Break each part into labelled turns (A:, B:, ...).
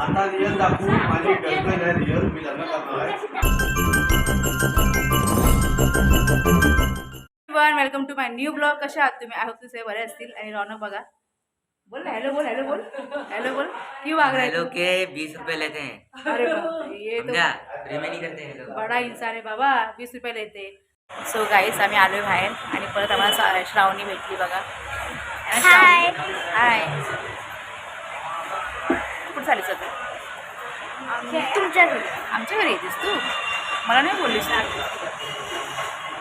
A: आता रिअल दाखवू. माझी गर्लफ्रेंड आहे रिअल मी लग्न करणार आहे
B: welcome to my new blog कशा आहात तुम्ही? आय होप तुझे बरे असतील. आणि रौनक बघा. बोल ना हॅलो बोल हॅलो बोल. हॅलो बोल. क्यों भाग रहा है?
C: के बीस रुपए लेते हैं।
B: अरे ये
C: समझा
B: तो
C: फ्री में नहीं करते हैं लोग।
B: बडा इंसान आहे बाबा वीस रुपये लेते सो गाईस आम्ही आलोय बाहेर आणि परत आम्हाला श्रावणी भेटली बघा. हाय झाली सध्या
D: तुमच्या घरी?
B: आमच्या घरी येतेस तू? मला नाही बोललीस ना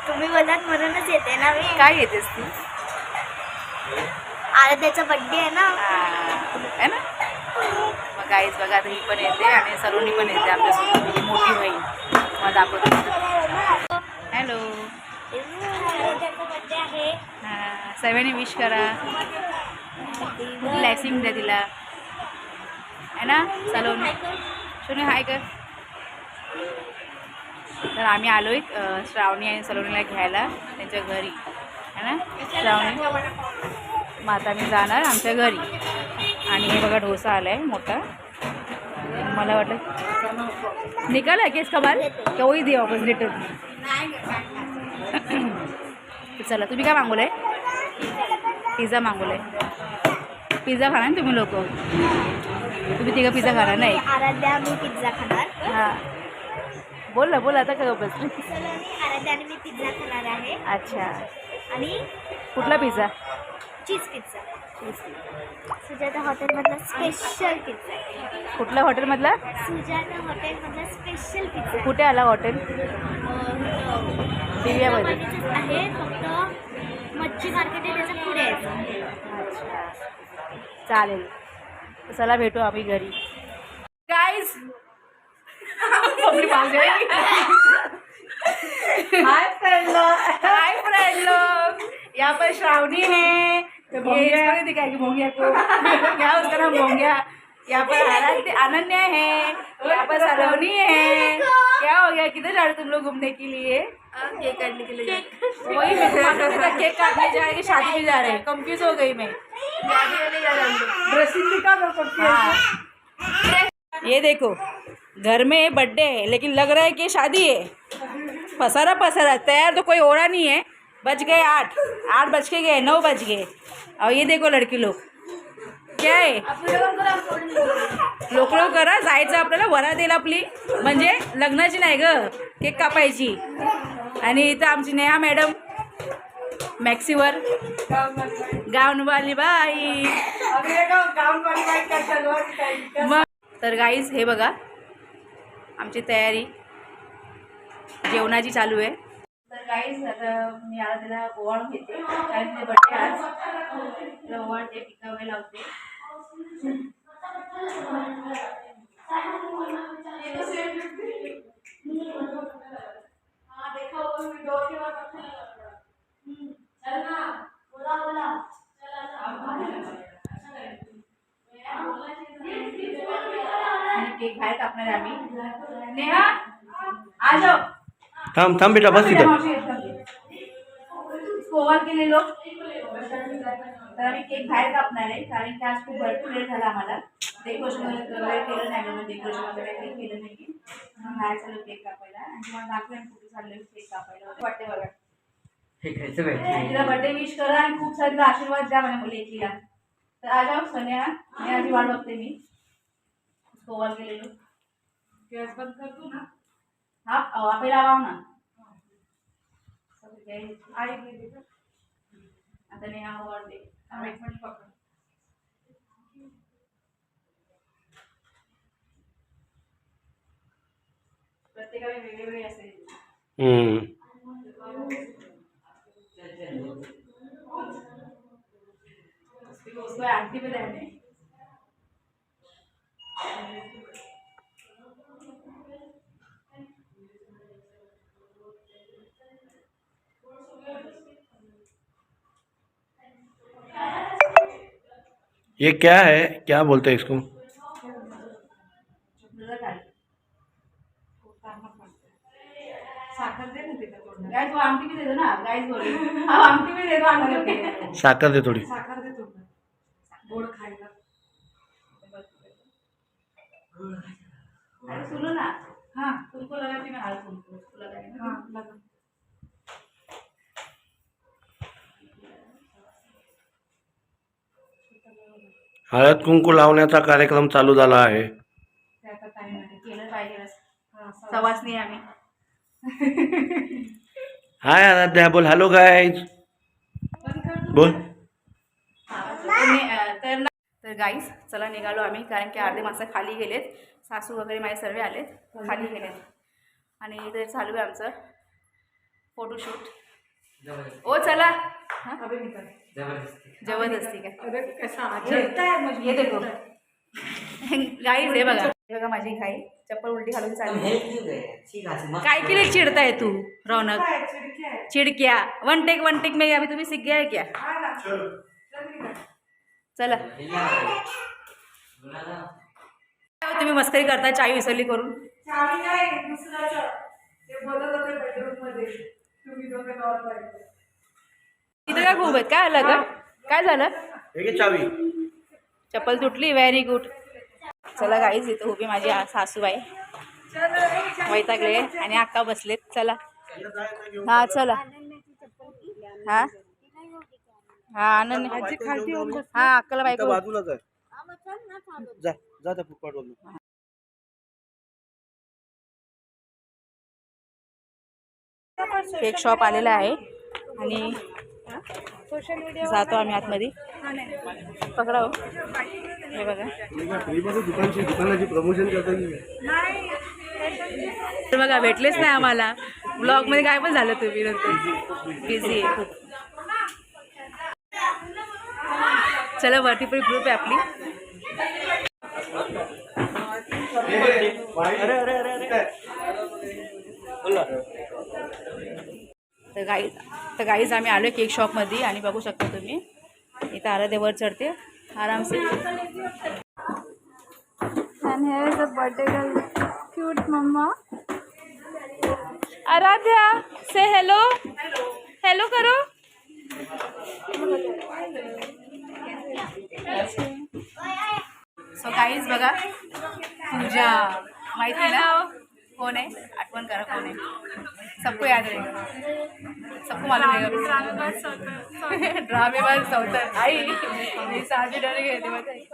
D: तुम्ही बोलात म्हणूनच येते ना मी.
B: काय येतेस तू?
D: आराध्याचा बड्डे आहे ना.
B: आहे ना? मग गाईज बघा आता ही पण येते आणि सलोनी पण येते आपल्यासोबत ही मोठी बहीण. मग दाखवतो. हॅलो हां. सर्वांनी विश करा. ब्लॅसिंग द्या तिला. आहे ना? सलोनी। शोनी हाय कर तर आम्ही आलो आहे श्रावणी आणि सलोनीला घ्यायला त्यांच्या घरी. है ना? श्रावणी मग आता मी जाणार आमच्या घरी. आणि हे बघा डोसा आला आहे मोठा. मला वाटतं निकाल आहे केस कबाल केव्हाही दे दिया वापस रिटर्न चला तुम्ही काय मागवलं आहे पिझ्झा मागवलं आहे पिझ्झा खाणार ना तुम्ही लोक? तुम्ही तिघं पिझ्झा खाणार नाही?
D: आराध्या मी पिझ्झा खाणार.
B: हां. बोल ना बोल आता काय बस
D: आराध्या आणि मी पिझ्झा खाणार आहे.
B: अच्छा.
D: आणि
B: कुठला पिझ्झा
D: चीज पिझ्झा सुजाता हॉटेलमधला स्पेशल पिझ्झा.
B: कुठल्या हॉटेलमधला?
D: सुजाता हॉटेलमधला स्पेशल पिझ्झा
B: कुठे आला हॉटेल? दिव्यामध्ये.
D: आहे फक्त मच्छी मार्केट आहे त्याच्या पुढे आहे.
B: चालेल. चला भेटू आम्ही घरी. Guys hi friend hi friend यहाँ पर श्रावणी है भोंगिया को क्या उसका नाम भोंगिया. यहाँ पर अनन्या है यहाँ पर सलोनी है क्या हो गया किधर जा रहे तुम लोग घूमने के लिए केक काटने के लिए वही केक काटने जा रहे हैं शादी में जा रहे हैं? कंफ्यूज हो गई मैं। ड्रेसिंग दिखा दो हाँ। ये देखो घर में बर्थडे है लेकिन लग रहा है कि शादी है। पसारा पसारा तैयार तो कोई हो रहा नहीं है। बज गए आठ। आठ बज के गए नौ बज गए। और ये देखो लड़की लोग। क्या आहे लोक लोक करा। जायचं आपल्याला वरा देईल आपली. म्हणजे लग्नाची नाही ग केक कापायची. आणि इथं आमची नेहा मॅडम. मॅक्सीवर. गाऊनवाली बाई मग तर गाईज हे बघा. आमची तयारी. जेवणाची चालू आहे. तर गाईज आता मी आता तिला ओवाळ घेते. कारण ते बड्डे आज. तिला ओवाळते टिका लावते आणि केक बाहेर कापणार आहे आम्ही नेहा आ जाओ
A: थांब थांब बेटा बस तिथं
B: गोवा लोक तर आम्ही केक बाहेर कापणार आहे कारण की आज खूप भरपूर झाला आम्हाला. डेकोरेशन वगैरे केलं नाही डेकोरेशन वगैरे काही केलं नाही. म्हणून बाहेर चालू केक कापायला. आणि तुम्हाला दाखवेन कुठे चाललं केक कापायला वाटते बघा. तिला बर्थडे विश करा आणि खूप सारे आशीर्वाद द्या माझ्या मुली एकीला तर आ जाओ सोन्या. मी आधी वाट बघते मी. गोवा गेलेलो. गॅस बंद करतो ना. हा वापे लावा ना आता नाही आवडते एक मिनिट पकड। प्रत्येकाला वेगळे असेल
A: हम्म.
B: उसको आंटी पे रहने।
A: ये क्या है? क्या बोलते हैं इसको?
B: गाइस वो आंटी भी दे दो ना। गाइस बोल हाँ। आंटी भी दे दो आंटी भी
A: साखर दे थोडी।
B: साखर दे तो गोड खायला अरे सुनो ना। हाँ तुमको लगा कि मैं हाल तुमको उसको लगाएंगे हाँ लगा।
A: हळद कुंकू लावण्याचा कार्यक्रम चालू झाला आहे.
B: त्याचा टाइम आहे केलं पाहिजे ना. सवासनी आहे आम्ही.
A: हाय आराध्या बोल. हॅलो गाईज बोल.
B: तर ना- तर गाईस चला निघालो आम्ही कारण की अर्धे माणसं खाली गेलेत. सासू वगैरे माझे सर्व आलेत खाली गेलेत. आणि इथे चालू आहे आमचं फोटोशूट ओ चला. हा?
C: जबरदस्ती.
B: जबरदस्ती काय ये देखो. हे बघा. हे बघा माझी गाई चप्पल उलटी घालून
C: तुम
B: चालली.
C: क्यों
B: केली चिडताय तू रौनक? चिडक्या? वन टेक वन टेक में अभी तुम्ही सीख गया है क्या चला.
C: ना
B: तुम्ही मस्करी करता चावी विसरली करून.
E: चावी नाही दुसऱ्याचं ते बोलत होते बेडरूममध्ये. तुम्ही दोघे
B: इथं काय खूप आहेत? काय आलं का काय झालं?
A: चावी.
B: चप्पल तुटली? व्हेरी गुड चला गाईज इथं उभी माझी सासूबाई. वैतागले आणि अक्का बसलेत. चला. हा चला. हा? हा आनंद. हा अक्काला बायको
A: बाजूलाच आहे. जा जा त्या
B: केक शॉप आलेला आहे. आणि जातो आम्ही आतमध्ये. पकडा हो हे बघा.
A: फ्रीमध्ये दुकानची दुकानाची प्रमोशन करता
B: तर बघा भेटलेच नाही आम्हाला. ब्लॉगमध्ये काय पण झालं तुम्ही नंतर. बिझी आहे खूप. चला वरती पण ग्रुप आहे आपली.
A: अरे अरे अरे अरे.
B: तर गाई तर गाईज आम्ही आलो केक शॉपमध्ये आणि बघू शकता तुम्ही. इथं आराध्या वर चढते. आरामसे.
D: Here is a birthday girl, cute mama.
B: Aaradhya say hello hello करो. सो गाईज बघा. पूजा. माहिती ना? कोण आहे आठवण करा कोण आहे सबको याद रहेगा। सबको मालूम रहेगा। ड्रामेबाज चौथर आई। मी साधी डर गए थे बताइए।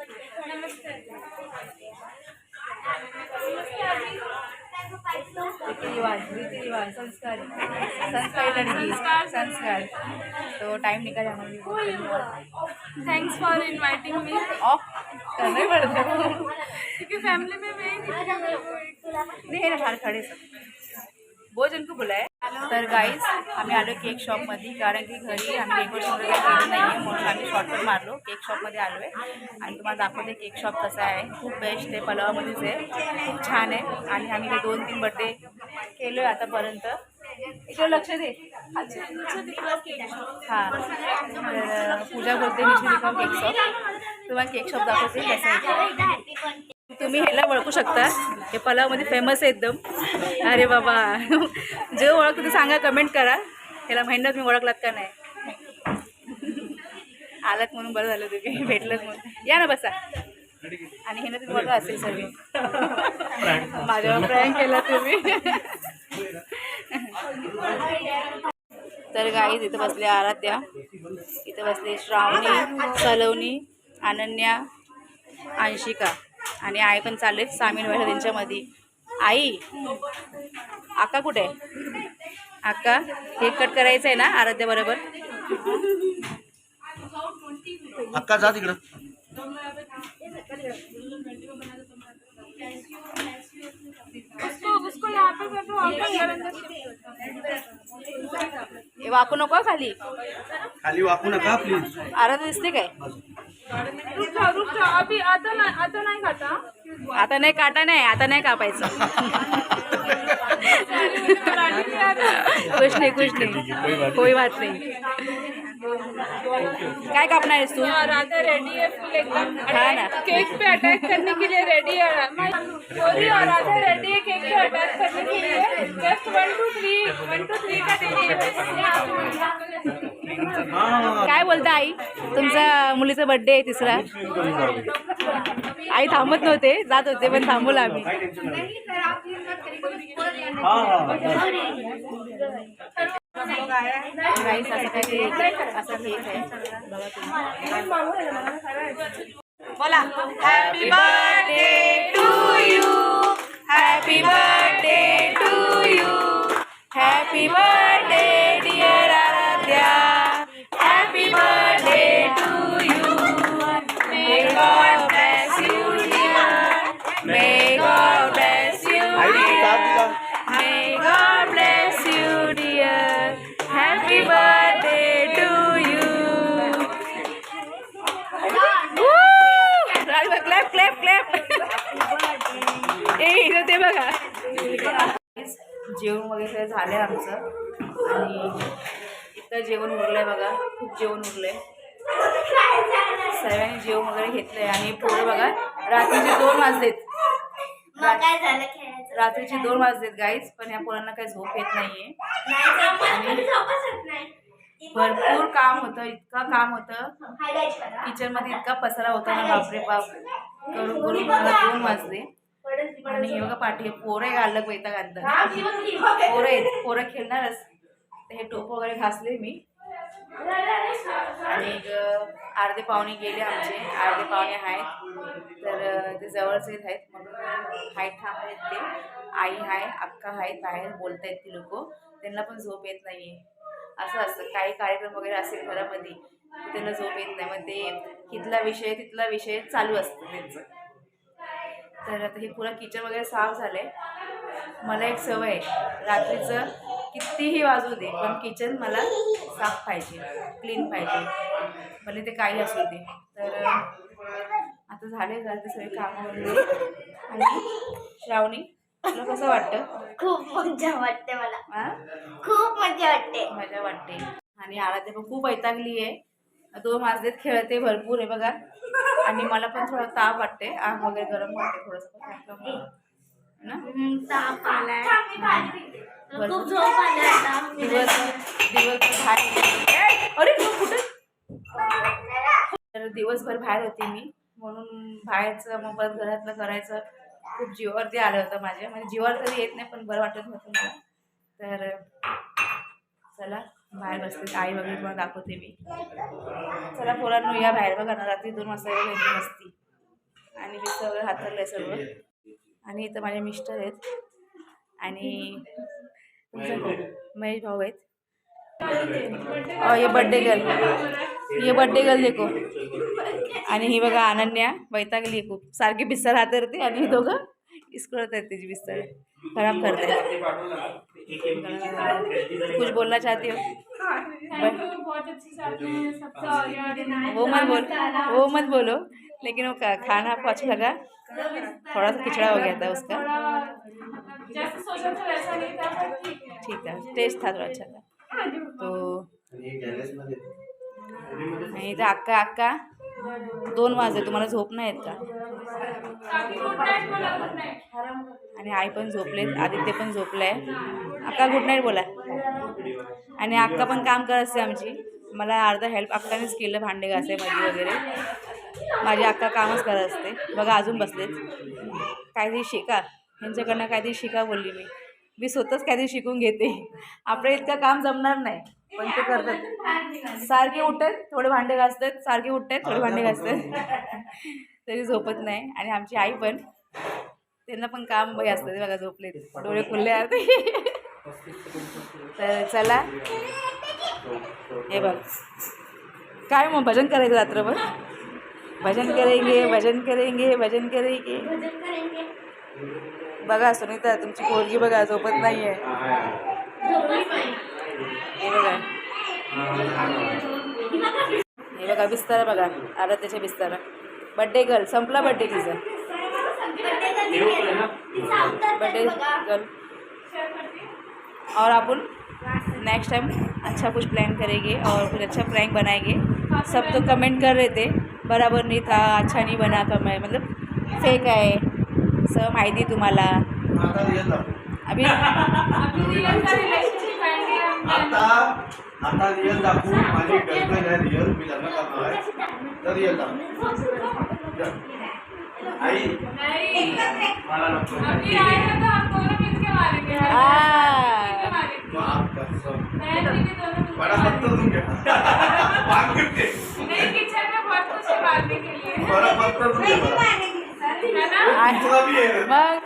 B: रिवाज रीति रिवाज संस्कार। संस्कारी लड़की। संस्कार। तो टाइम निकल जाना।
D: Thanks for inviting me.
B: Off करना ही पड़ता है।
D: क्योंकि फैमिली में मैं
B: नहीं हार ना बाहर खड़े को बुलाय तर गाईज आम्ही आलो केक शॉपमध्ये कारण की घरी आम्ही डेकोरेशन वगैरे केलं नाही आहे म्हणून आम्ही शॉर्टकट मारलो केक शॉपमध्ये आलो आहे आणि तुम्हाला दाखवते केक शॉप कसं आहे. खूप बेस्ट आहे पलावामध्येच आहे. खूप छान आहे. आणि आम्ही ते दोन तीन बड्डे केलो आहे आतापर्यंत. इकडे लक्ष दे. हां. तर पूजा बोलते निश्चित केक शॉप तुम्हाला केक शॉप दाखवते कसं आहे. तुम्ही ह्याला ओळखू शकता. हे पलावमध्ये फेमस आहे एकदम. अरे बाबा. जे ओळखतो ते सांगा कमेंट करा. ह्याला महिन्यात मी ओळखलात का नाही? आलात म्हणून बरं झालं तुम्ही भेटलंच म्हणून. या ना बसा. आणि हे ना तुम्ही बघा असेल सर्व माझ्यावर प्रँक केला तुम्ही. तर गाई इथं बसले आराध्या. इथं बसले श्रावणी सलवणी अनन्या अंशिका. आणि आई पण चालले सामील व्हायला त्यांच्यामध्ये आई आका कुठे? आहे आका केक कट करायचं आहे ना आराध्या बरोबर?
A: अक्का जा तिकडं.
B: हे वाकू नको हं खाली.
A: खाली वाकू नका प्लीज
B: आराध्या दिसते काय?
D: अभी आता नहीं खाता?
B: आता नाही काटा नाही आता नाही कापायचं. कुछ नाही कुछ नाही. कोई बात नाही. काय कापणार आहेस तू?
D: राधा रेडी है फुल एकदम.
B: हा ना.
D: केक पे अटैक करने के लिए रेडी है बोली और राधा रेडी है केक पे अटैक करने के लिए. Just one two three one two three का
B: काय बोलता आई? तुमचा मुलीचा बर्थडे आहे तिसरा. आई थांबत नव्हते जात होते पण थांबवलं आम्ही. बोला. Happy birthday to you happy birthday to you happy birthday dear झालं आमचं. आणि इथं जेवण उरलंय बघा. खूप जेवण उरलंय. सर्वांनी जेवण वगैरे घेतलंय. आणि पुढे बघा रात्रीचे दोन वाजलेत. रात्रीचे दोन वाजलेत गाईज पण या पोरांना काही झोप येत नाहीये. भरपूर काम होतं. इतकं काम होतं.
F: हायलाइट करा
B: किचनमध्ये इतका पसरा होता ना बापरे बाप. करून करून मला दोन वाजले. आणि हे बघा पाठी पोरं घाललं आणतात.
F: पडेल.
B: पोरं आहेत पोरं खेळणारच. हे टोप वगैरे घासले मी. आणि अर्धे पाहुणे गेले आमचे. अर्धे पाहुणे आहेत. तर ते जवळचे आहेत म्हणून आहेत थांबलेत ते. आई आहे अक्का आहेत बाहेर बोलतायत ती लोक. त्यांना पण झोप येत नाहीये. असं असतं. काही कार्यक्रम वगैरे असेल घरामध्ये त्यांना झोप येत नाही. मग ते इथला विषय तिथला विषय चालू असतं त्यांचं. तर आता हे पुरा किचन वगैरे साफ झालंय. मला एक सवय आहे. रात्रीचं कितीही वाजू दे पण किचन मला साफ पाहिजे क्लीन पाहिजे. भले ते काही असू दे. तर आता झाले घराचे सगळे कामं वगैरे. आणि श्रावणी तुला कसं वाटतं?
F: खूप मजा वाटते मला.
B: हा
F: खूप मजा वाटते.
B: मजा वाटते. आणि आराध्या पण खूप वैतागली आहे दोन वाजलेत खेळते भरपूर आहे बघा. आणि मला पण थोडा ताप वाटते आग वगैरे गरम वाटते थोडंसं
F: ताप आलाय.
B: दिवस बाहेर अरे कुठे? तर दिवसभर बाहेर होते मी. म्हणून बाहेरचं मग परत घरातलं करायचं खूप जीवावरती आलं होतं माझ्या. म्हणजे जीवावर तरी येत नाही पण बरं वाटत होतं मला. तर चला. बाहेर बसते आई वगैरे तुम्हाला दाखवते मी. चला पोरांनो या बाहेर बघा ना रात्री दोन वाजता वगैरे बसती आणि मी सगळं हातरलं आहे सर्व आणि इथं माझे मिस्टर आहेत. आणि महेश भाऊ आहेत. ये बर्थडे गर्ल ये बर्थडे गर्ल देखो. आणि ही बघा अनन्या वैतागली खूप. सारखी बिस्तर हातरते आणि हे दोघं. इस्कळत आहेत तिची बिस्तर। खराब करते कुछ बोलना चाहती हो?
D: बहुत अच्छी शादी है सबसे और यार
B: वो मत बोल वो मत बोलो लेकिन वो का- खाना आपको अच्छा लगा। थोड़ा सा खिचड़ा हो गया था उसका।
D: जैसे सोचा था वैसा नहीं था पर ठीक है।
B: ठीक था टेस्ट था थोड़ा अच्छा था। तो
A: आणि हे गॅरेजमध्ये
B: आणि इथं अक्का अक्का दोन वाजले तुम्हाला झोप नाही येत का? आणि आई पण झोपलेत आदित्य पण झोपलाय. अक्का गुड नाईट बोला. आणि अक्का पण काम करत असते आमची. मला अर्धा हेल्प अक्कानेच केलं भांडे घासायमध्ये वगैरे. माझी अक्का कामच करत असते. बघा अजून बसलेच काहीतरी शिका. यांच्याकडनं काहीतरी शिका बोलली मी. मी स्वतःच काहीतरी शिकून घेते. आपलं इतकं काम जमणार नाही. पण ते करतात. सारखे उठतात थोडे भांडे घासतात सारखे उठतात थोडे भांडे घासतात. तरी झोपत नाही. आणि आमची आई पण त्यांना पण काम बाई असतं ते बघा झोपले डोळे खुलले आहेत. तर चला. हे बघ. काय मग भजन करायचं रात्रभर? भजन करेंगे भजन करेंगे भजन करेंगे.
F: भजन करेंगे.
B: बघा सुनीता तुमची पोरगी बघा झोपत नाही आहे हे बघा. हे बघा बिस्तारा बघा आराध्याच्या बिस्तारा. बड्डे गर्ल संपला बड्डे तिचा.
F: बड्डे
B: गर्ल और आपण नेक्स्ट टाइम अच्छा कुछ प्लान करेंगे और कुछ अच्छा प्रैंक बनाएंगे। सब तो कमेंट कर रहे थे बराबर नहीं था अच्छा नहीं बना कम मतलब फेक आहे सब माहिती तुम्हाला. अभी
A: आता आता रिअल दाखवू. माझी गर्लफ्रेंड आहे रिअल मी लग्न करणार तर रिअल दाखव आई. मला नको.
B: हाँ।
A: बड़ा पत्ता तुम क्या मांगते थे
D: नहीं किचन में बहुत कुछ मारने के लिए
A: बड़ा पत्ता तुम क्या
B: मग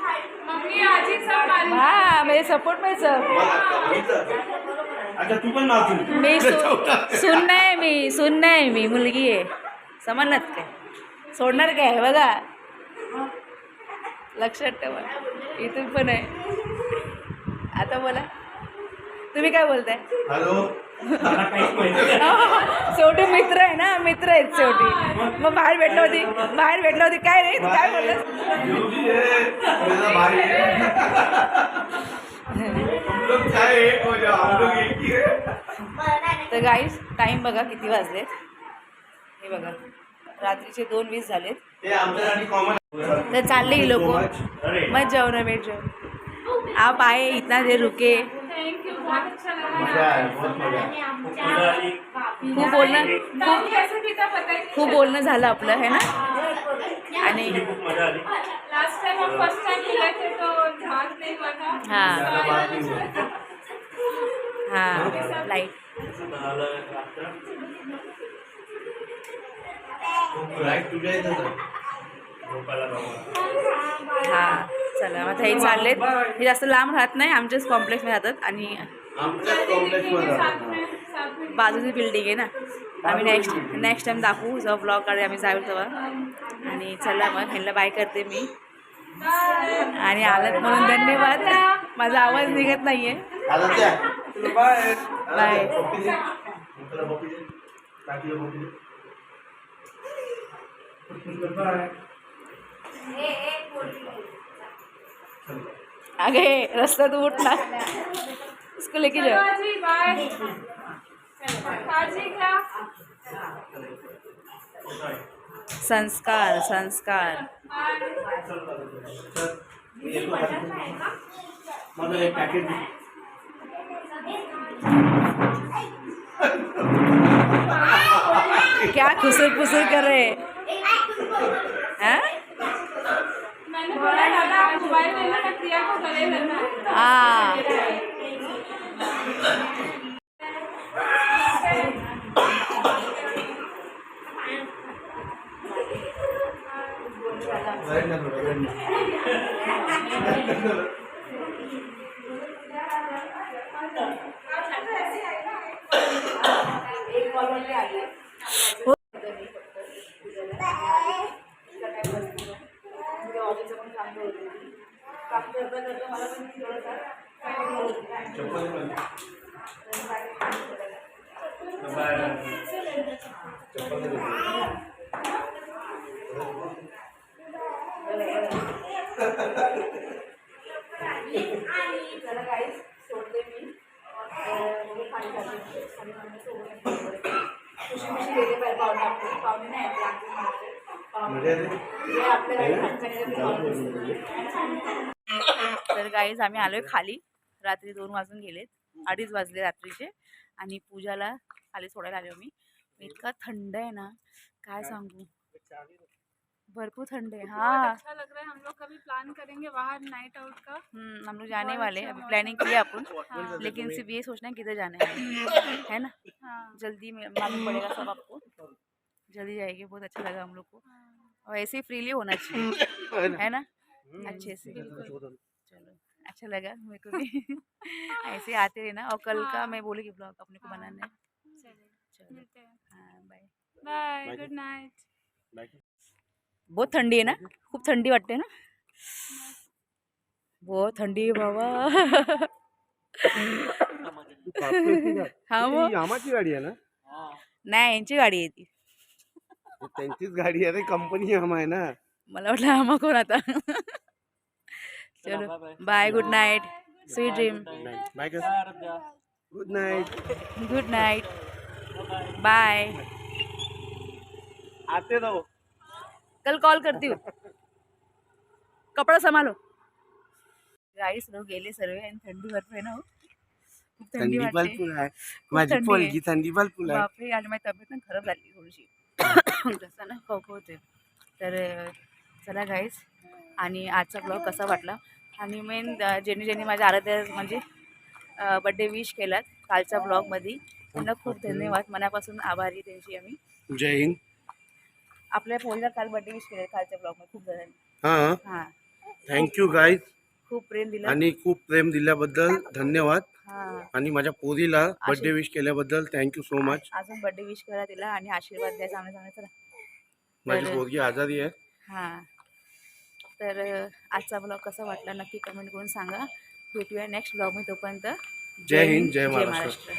D: मम्मी सब
B: हा म्हणजे सपोर्ट नाही सर
A: तू पण
B: मी सुन नाही मी सुन नाही मी मुलगी आहे समजणार काय सोडणार काय बघा लक्षात ठेवा इथून पण आहे आता बोला तुम्ही काय बोलताय
A: हॅलो
B: शेवटी मित्र आहे ना मित्र आहेत शेवटी. मग बाहेर भेटलं होती बाहेर भेटलं होती. काय रे तू काय
A: है है हो ही है
B: तर गाईस टाईम बघा किती वाजलेत. हे बघा रात्रीचे दोन वीस झालेत.
A: कॉमन
B: तर चालले ही लोक. मत जाओ ना बेट जाओ आप आए इतना देर रुके.
D: बहुत अच्छा लगा
A: आहे आहे.
B: खूप बोलणं
D: टाइम कैसे बीता पता ही
B: खूप बोलणं झालं आपलं है ना? आणि
D: लास्ट टाइम हम फर्स्ट टाइम मिले थे तो ध्यान नहीं हुआ था
B: हाँ। हां
A: खूप आहे.
B: हां. चला मग हे चाललेत. हे जास्त लांब राहत नाही आमच्याच कॉम्प्लेक्समध्ये राहतात आणि बाजूची बिल्डिंग आहे ना. आम्ही नेक्स्ट नेक्स्ट टाइम दाखवू जेव्हा ब्लॉग काढे आम्ही जाऊ तेव्हा. आणि चला मग ह्यांना बाय करते मी. आणि आलात म्हणून धन्यवाद. माझा आवाज निघत नाहीये.
A: आला त्या. तुला बाय.
B: बाय.
A: त्या. पप्पी दे. तुला पप्पी दे. काकीला पप्पी दे.
B: अगे रस्त्यात उठ ना इसको लेके जाओ
D: चलो जी बाय काजी क्या
B: संस्कार संस्कार
A: चल. मी येतो खाली. माझं एक पॅकेट दे.
B: क्या खुसर पुसर कर रहे हैं
D: हाँ
B: तर गाईज आम्ही आलोय खाली. रात्री दोन वाजून गेलेत. अडीच वाजले रात्रीचे. आणि पूजाला खाली सोडायला आलो मी इतका थंड आहे ना काय सांगू? भरपूर थंड आहे.
D: बहुत
B: हाँ.
D: अच्छा लग रहा है हम लोग कभी प्लान करेंगे बाहर नाइट आउट का?
B: हम्म, हम लोग जाने वाले
D: अच्छा
B: अभी प्लानिंग किया अपन
D: हाँ।
B: लेकिन सिर्फ़ ये सोचना है किधर जाना है है ना?
D: हाँ।
B: जल्दी में मालूम पड़ेगा सब आपको। जल्दी जाएँगे बहुत अच्छा लगा हम लोग को। और ऐसे ही फ्रीली होना चाहिए है ना? अच्छे से। चलो। अच्छा लगा मेरे को भी। ऐसे आते रहना। और कल का
D: हाँ।
B: मैं बोलूँगी ब्लॉग अपने को
D: हाँ।
B: बनाना। है चलो।
D: मिलते हैं
B: हाँ। बाय
D: बाय गुड नाइट
B: बहुत ठंडी है ना? खूप थंडी वाटते ना? बहुत थंडी आहे बाबा. हा मग
G: यामाची गाडी आहे ना?
B: नाही यांची गाडी आहे ती.
G: त्यांचीच गाडी आहे कंपनी यामा आहे ना?
B: मला वाटलं आम्हा कोण आता. चलो bye good night sweet dream
G: bye good night
B: good night bye
G: आते रहो.
B: कल कॉल करती हूँ. कपड़ा संभालो. गाईस लोक गेले सर्व आणि थंडी भरपूर आहे ना हो. खूप थंडी
G: थंडी
B: वाटते.
G: भरपूर आहे. माझी
B: थंडी
G: पोलगी
B: आहे.
G: थंडी भरपूर आहे.
B: बापरे आणि माझी तब्येत पण खराब झाली थोडीशी. कसं ना खवखवते तर अं, चला गाईज आणि आजचा ब्लॉग कसा वाटला? आणि मेन ज्यांनी ज्यांनी माझ्या आराध्या म्हणजे बड्डे विश केलात कालच्या ब्लॉगमध्ये त्यांना खूप धन्यवाद. मनापासून आभारी त्यांची आम्ही.
A: जय हिंद.
B: आपल्या पोरीला काल बड्डे विश केले कालच्या ब्लॉगमध्ये खूप जणांनी.
A: हां?
B: हां.
A: थँक्यू गाईज
B: खूप प्रेम दिलं.
A: आणि खूप प्रेम दिल्याबद्दल धन्यवाद.
B: हां.
A: आणि माझ्या पोरीला बर्थडे विश केल्याबद्दल थँक्यू सो मच
B: अजून बड्डे विश करा तिला आणि आशीर्वाद द्या चांगले चांगले चला.
A: माझी
B: तर-
A: पोरगी आजारी आहे.
B: हां. तर अ, आजचा ब्लॉग कसा वाटला नक्की कमेंट करून सांगा. भेटूया नेक्स्ट ब्लॉगमध्ये तोपर्यंत.
A: जय हिंद, जय.
B: महाराष्ट्र.